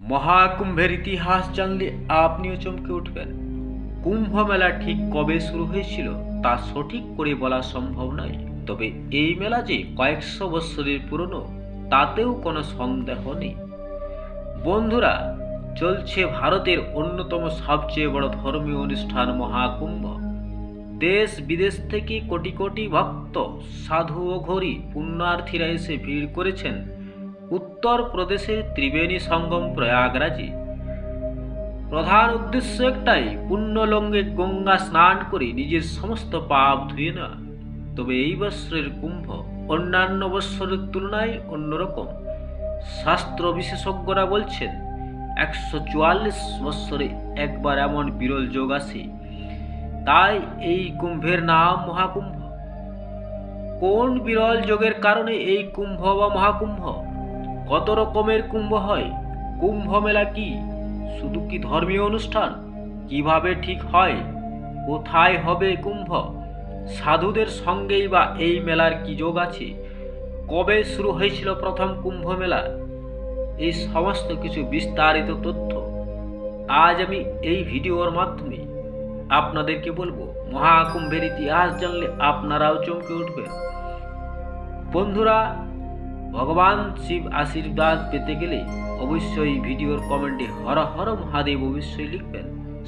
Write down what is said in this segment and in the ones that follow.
মহাকুম্ভের ইতিহাস জানলে আপনিও চমকে উঠবেন। কুম্ভ মেলা ঠিক কবে শুরু হয়েছিল তা সঠিক করে বলা সম্ভব নয়। তবে এই মেলা যে কয়েকশো বৎসরের পুরনো, তাতেও কোনো সন্দেহ নেই। বন্ধুরা, চলছে ভারতের অন্যতম সবচেয়ে বড় ধর্মীয় অনুষ্ঠান মহাকুম্ভ। দেশ বিদেশ থেকে কোটি কোটি ভক্ত, সাধু ও ঘড়ি পুণ্যার্থীরা এসে ভিড় করেছেন। উত্তর প্রদেশের ত্রিবেণী সঙ্গম প্রয়াগরাজে। প্রধান উদ্দেশ্য একটাই, পুণ্যলঙ্গে গঙ্গা স্নান করে নিজের সমস্ত পাপ ধুয়ে নেওয়া। তবে এই বৎসরের কুম্ভ অন্যান্য বৎসরের তুলনায় অন্যরকম। শাস্ত্র বিশেষজ্ঞরা বলছেন, একশো চুয়াল্লিশ বৎসরে একবার এমন বিরল যোগ আসে তাই এই কুম্ভের নাম মহাকুম্ভ। কোন বিরল যোগের কারণে এই কুম্ভ বা মহাকুম্ভ? কত রকমের কুম্ভ হয়? কুম্ভ মেলা কি? শুধু কি ধর্মীয় অনুষ্ঠান? কীভাবে ঠিক হয়? কোথায় হবে কুম্ভ? সাধুদের সঙ্গেই বা এই মেলার কি যোগ আছে? কবে শুরু হয়েছিল প্রথম কুম্ভ মেলা? এই সমস্ত কিছু বিস্তারিত তথ্য আজ আমি এই ভিডিওর মাধ্যমে আপনাদেরকে বলব। মহাকুম্ভের ইতিহাস জানলে আপনারাও চমকে উঠবেন। বন্ধুরা ভগবান শিব আশীর্বাদ পেতে গেলে অবশ্যই ভিডিওর কমেন্টে হর হর মহাদেব অবশ্যই লিখবেন।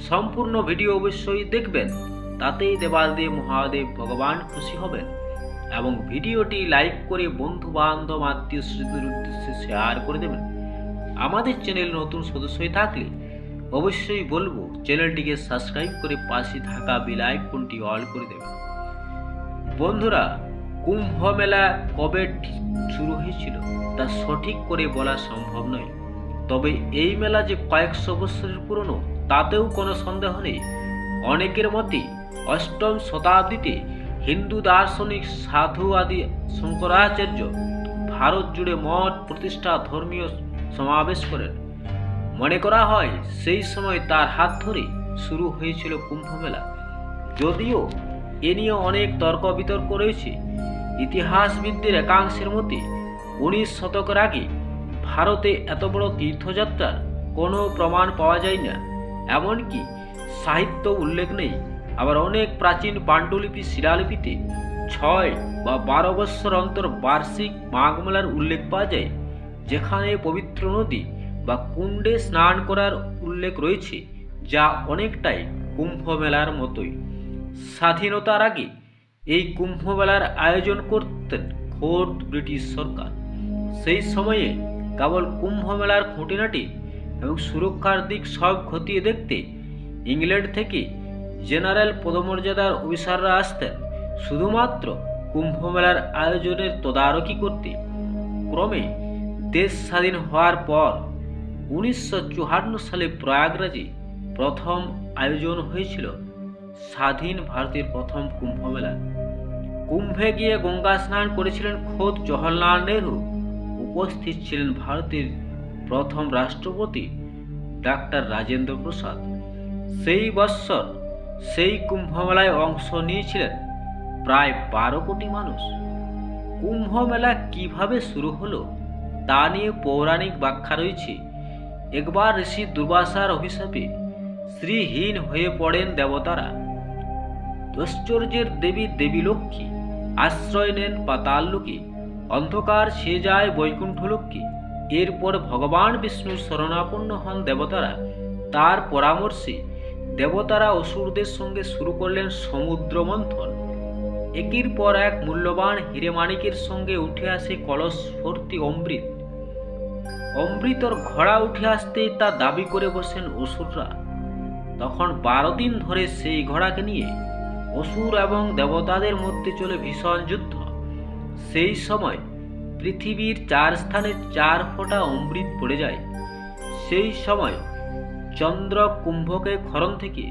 সম্পূর্ণ ভিডিও অবশ্যই দেখবেন। তাতেই দেবাদেব মহাদেব ভগবান খুশি হবেন এবং ভিডিওটি লাইক করে বন্ধু বান্ধব আত্মীয় স্বজনদের উদ্দেশ্যে শেয়ার করে দেবেন। আমাদের চ্যানেল নতুন সদস্য হয়ে থাকলে অবশ্যই বলব, চ্যানেলটিকে সাবস্ক্রাইব করে পাশে থাকা বেল আইকনটি অল করে দেবেন। বন্ধুরা কুম্ভ মেলা কবে শুরু হয়েছিল, তা সঠিক করে বলা সম্ভব নয়। তবে এই মেলা যে কয়েকশো বছরের পুরনো, তাতেও কোনো সন্দেহ নেই। অনেকের মতে, অষ্টম শতাব্দীতে হিন্দু দার্শনিক, সাধু আদি শঙ্করাচার্য ভারত জুড়ে মঠ প্রতিষ্ঠা ধর্মীয় সমাবেশ করেন। মনে করা হয়, সেই সময় তার হাত ধরে শুরু হয়েছিল কুম্ভ মেলা যদিও এ নিয়ে অনেক তর্ক বিতর্ক রয়েছে ইতিহাসবিদদের একাংশের মতে, উনিশ শতকের আগে ভারতে এত বড় তীর্থযাত্রার কোনো প্রমাণ পাওয়া যায় না। এমনকি সাহিত্য উল্লেখ নেই। আবার অনেক প্রাচীন পাণ্ডুলিপি, শিলালিপিতে ছয় বা বারো বৎসর অন্তর বার্ষিক মাঘ মেলার উল্লেখ পাওয়া যায়, যেখানে পবিত্র নদী বা কুণ্ডে স্নান করার উল্লেখ রয়েছে, যা অনেকটাই কুম্ভ মেলার মতোই। স্বাধীনতার আগে এই কুম্ভমেলার আয়োজন করতেন খোদ ব্রিটিশ সরকার। সেই সময়ে কেবল কুম্ভমেলার খুঁটিনাটি এবং সুরক্ষার দিক সব খতিয়ে দেখতে ইংল্যান্ড থেকে জেনারেল পদমর্যাদার অফিসাররা আসতেন। শুধুমাত্র কুম্ভমেলার আয়োজনের তদারকি করতে। ক্রমে দেশ স্বাধীন হওয়ার পর উনিশশো চুয়ান্ন সালে প্রয়াগরাজে প্রথম আয়োজন হয়েছিল স্বাধীন ভারতের প্রথম কুম্ভ মেলা কুম্ভে গিয়ে গঙ্গা স্নান করেছিলেন খোদ জওহরলাল নেহরু। উপস্থিত ছিলেন ভারতের প্রথম রাষ্ট্রপতি ডাক্তার রাজেন্দ্র প্রসাদ। সেই বৎসর সেই কুম্ভমেলায় অংশ নিয়েছিলেন প্রায় বারো কোটি মানুষ। কুম্ভ মেলা কীভাবে শুরু হলো তা নিয়ে পৌরাণিক ব্যাখ্যা রয়েছে। একবার ঋষি দুর্বাসার অভিশাপে শ্রীহীন হয়ে পড়েন দেবতারা। ঐশ্বর্যের দেবী দেবী লক্ষ্মী, আশ্রয় নেন পাতাল লোকে অন্ধকার সে যায় বৈকুণ্ঠ লক্ষ্মী। এরপর ভগবান বিষ্ণুর শরণাপন্ন হন দেবতারা। তার পরামর্শে দেবতারা অসুরদের সঙ্গে শুরু করলেন সমুদ্র মন্থন। একের পর এক মূল্যবান হিরে মানিকের সঙ্গে উঠে আসে কলস ভর্তি অমৃত। অমৃতর ঘোড়া উঠে আসতেই তা দাবি করে বসেন অসুররা। তখন বারো দিন ধরে সেই ঘোড়াকে নিয়ে অসুর এবং দেবতাদের মধ্যে চলে ভীষণ যুদ্ধ। সেই সময় পৃথিবীর চার স্থানে চার ফোঁটা অমৃত পড়ে যায়। সেই সময় চন্দ্র কুম্ভকে ক্ষরণ থেকে,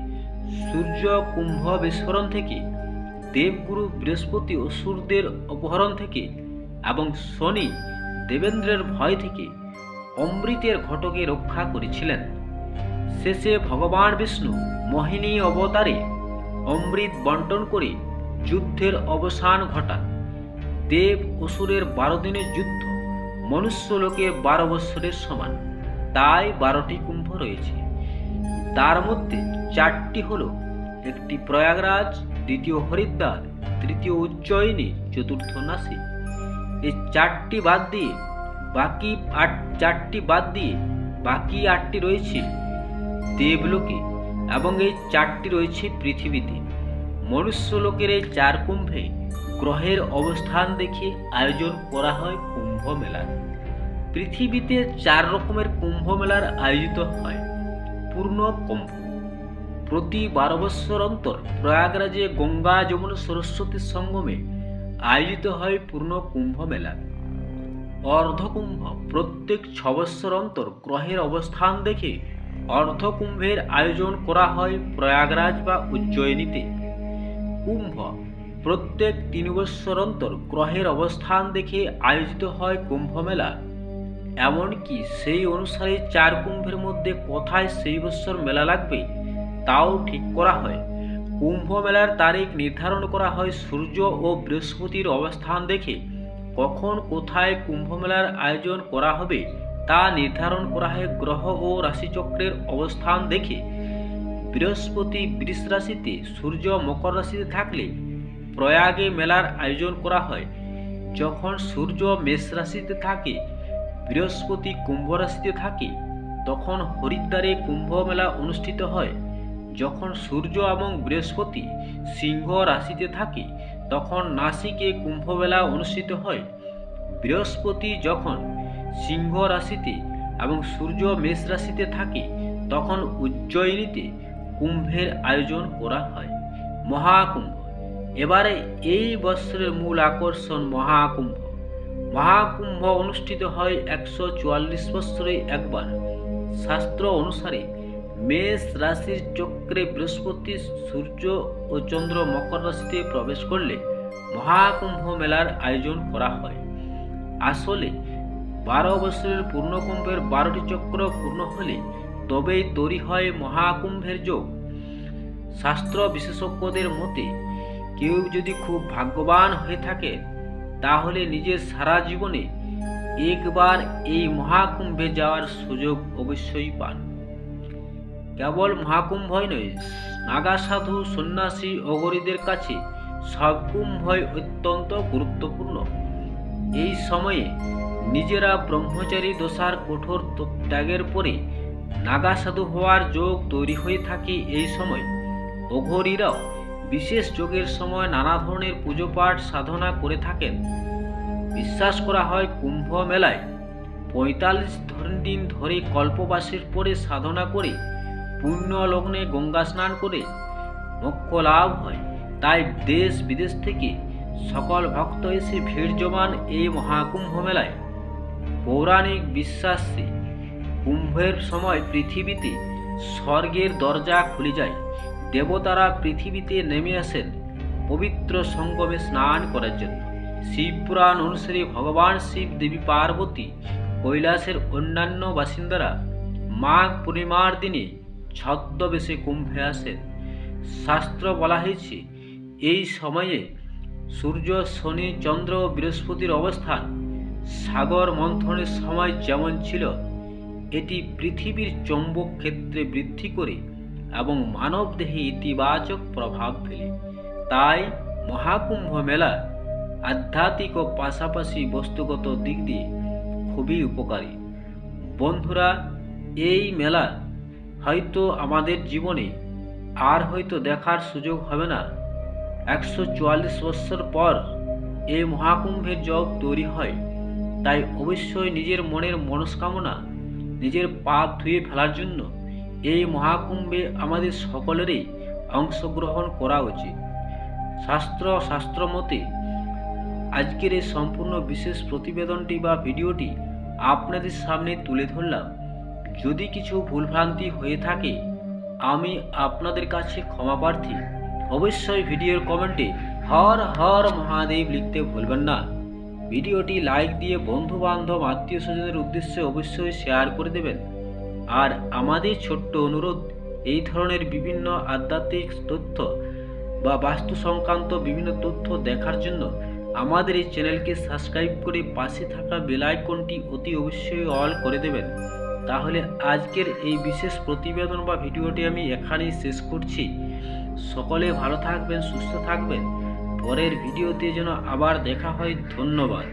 সূর্য কুম্ভ বিস্ফোরণ থেকে, দেবগুরু বৃহস্পতি অসুরদের অপহরণ থেকে এবং শনি দেবেন্দ্রের ভয় থেকে অমৃতের ঘটকে রক্ষা করেছিলেন। শেষে ভগবান বিষ্ণু মোহিনী অবতারে অমৃত বন্টন করে, যুদ্ধের অবসান ঘটান। দেব অসুরের বারো দিনের যুদ্ধ মনুষ্যলোকে বারো বৎসরের সমান। তাই বারোটি কুম্ভ রয়েছে। তার মধ্যে চারটি হল একটি প্রয়াগরাজ, দ্বিতীয় হরিদ্বার, তৃতীয় উজ্জয়িনী, চতুর্থ নাসিক। এই চারটি বাদ দিয়ে, বাকি আট চারটি বাদ দিয়ে বাকি আটটি রয়েছে দেবলোকে। এবং এই চারটি রয়েছে পৃথিবীতে। মনুষ্য লোকের এই চার কুম্ভে গ্রহের অবস্থান দেখে আয়োজন করা হয় কুম্ভ মেলা পৃথিবীতে চার রকমের কুম্ভ মেলার আয়োজিত হয়। পূর্ণ কুম্ভ। প্রতি বারো বৎসর অন্তর প্রয়াগরাজে গঙ্গা, যমুনা সরস্বতীর সঙ্গমে আয়োজিত হয় পূর্ণ কুম্ভ মেলা। অর্ধকুম্ভ প্রত্যেক ছ বৎসর অন্তর গ্রহের অবস্থান দেখে অর্ধকুম্ভের আয়োজন করা হয় প্রয়াগরাজ বা উজ্জয়িনীতে। কুম্ভ প্রত্যেক তিন বৎসর অন্তর গ্রহের অবস্থান দেখে আয়োজিত হয় কুম্ভ মেলা এমনকি সেই অনুসারে চার কুম্ভের মধ্যে কোথায় সেই বৎসর মেলা লাগবে, তাও ঠিক করা হয়। কুম্ভ মেলার তারিখ নির্ধারণ করা হয় সূর্য ও বৃহস্পতির অবস্থান দেখে, কখন কোথায় কুম্ভ মেলার আয়োজন করা হবে তা নির্ধারণ করা হয় গ্রহ ও রাশিচক্রের অবস্থান দেখে। বৃহস্পতি বৃষ রাশিতে সূর্য মকর রাশিতে থাকলে প্রয়াগে মেলার আয়োজন করা হয়। যখন সূর্য মেষ রাশিতে থাকে, বৃহস্পতি কুম্ভ রাশিতে থাকে, তখন হরিদ্বারে কুম্ভ মেলা অনুষ্ঠিত হয়। যখন সূর্য এবং বৃহস্পতি সিংহ রাশিতে থাকে, তখন নাসিকে কুম্ভ মেলা অনুষ্ঠিত হয়। বৃহস্পতি যখন সিংহ রাশিতে এবং সূর্য মেষ রাশিতে থাকে, তখন উজ্জয়িনীতে কুম্ভের আয়োজন করা হয়, মহাকুম্ভ। এবারে এই বৎসরের মূল আকর্ষণ মহাকুম্ভ। মহাকুম্ভ অনুষ্ঠিত হয় একশো চুয়াল্লিশ বৎসরে একবার। শাস্ত্র অনুসারে মেষ রাশির চক্রে বৃহস্পতি, সূর্য ও চন্দ্র মকর রাশিতে প্রবেশ করলে মহাকুম্ভ মেলার আয়োজন করা হয়। আসলে বারো বছরের পূর্ণকুম্ভের বারোটি চক্র পূর্ণ হলে তবেই তৈরি হয় মহাকুম্ভের যোগ। শাস্ত্র বিশেষজ্ঞদের মতে, কেউ যদি খুব ভাগ্যবান হয়ে থাকে, তাহলে নিজের সারা জীবনে একবার এই মহাকুম্ভে যাওয়ার সুযোগ অবশ্যই পান। কেবল মহাকুম্ভই নয়, নাগা সাধু, সন্ন্যাসী, অগরীদের কাছে সব কুম্ভই অত্যন্ত গুরুত্বপূর্ণ। এই সময়ে নিজেরা ব্রহ্মচারী দশার কঠোর ত্যাগের পরে নাগা সাধু হওয়ার যোগ তৈরি হয়ে থাকে এই সময়। অঘরীরাও বিশেষ যোগের সময় নানা ধরনের পুজো পাঠ সাধনা করে থাকেন। বিশ্বাস করা হয় কুম্ভ মেলায় পঁয়তাল্লিশ দিন ধরে কল্পবাসের পরে সাধনা করে পুণ্য লগ্নে গঙ্গা স্নান করে মোক্ষ লাভ হয়। তাই দেশ বিদেশ থেকে সকল ভক্ত এসে ভিড় জমান এই মহাকুম্ভ মেলায়। পৌরাণিক বিশ্বাসে কুম্ভের সময় পৃথিবীতে স্বর্গের দরজা খুলে যায়। দেবতারা পৃথিবীতে নেমে আসেন পবিত্র সঙ্গমে স্নান করার জন্য। শিবপুরাণ অনুসারে ভগবান শিব দেবী পার্বতী কৈলাসের অন্যান্য বাসিন্দারা মাঘ পূর্ণিমার দিনে ছদ্মবেশে কুম্ভে আসেন। শাস্ত্র বলা হয়েছে, এই সময়ে সূর্য, শনি, চন্দ্র বৃহস্পতির অবস্থান সাগর মন্থনের সময় যেমন ছিল, এটি পৃথিবীর চৌম্বক ক্ষেত্রে বৃদ্ধি করে এবং মানবদেহে ইতিবাচক প্রভাব ফেলে। তাই মহাকুম্ভ মেলা আধ্যাত্মিক ও পাশাপাশি বস্তুগত দিক দিয়ে খুবই উপকারী। বন্ধুরা, এই মেলা হয়তো আমাদের জীবনে আর হয়তো দেখার সুযোগ হবে না। একশো চুয়াল্লিশ বৎসর পর এই মহাকুম্ভের যোগ তৈরি হয়। তাই অবশ্যই নিজের মনের মনস্কামনা নিজের পা ধুয়ে ফেলার জন্য এই মহাকুম্ভে আমাদের সকলেরই অংশগ্রহণ করা উচিত। শাস্ত্র শাস্ত্র মতে আজকের এই সম্পূর্ণ বিশেষ প্রতিবেদনটি বা ভিডিওটি আপনাদের সামনে তুলে ধরলাম। যদি কিছু ভুলভ্রান্তি হয়ে থাকে, আমি আপনাদের কাছে ক্ষমা প্রার্থী। অবশ্যই ভিডিওর কমেন্টে হর হর মহাদেব লিখতে ভুলবেন না। ভিডিওটি লাইক দিয়ে বন্ধু বান্ধব আত্মীয় স্বজনের উদ্দেশ্যে অবশ্যই শেয়ার করে দেবেন। আর আমাদের ছোট্ট অনুরোধ, এই ধরনের বিভিন্ন আধ্যাত্মিক তথ্য বা বাস্তু সংক্রান্ত বিভিন্ন তথ্য দেখার জন্য আমাদের এই চ্যানেলকে সাবস্ক্রাইব করে পাশে থাকা বেল আইকনটি অতি অবশ্যই অল করে দেবেন। তাহলে আজকের এই বিশেষ প্রতিবেদন বা ভিডিওটি আমি এখানেই শেষ করছি। সকলে ভালো থাকবেন, সুস্থ থাকবেন। পরের ভিডিওতে যেন আবার দেখা হয় ধন্যবাদ।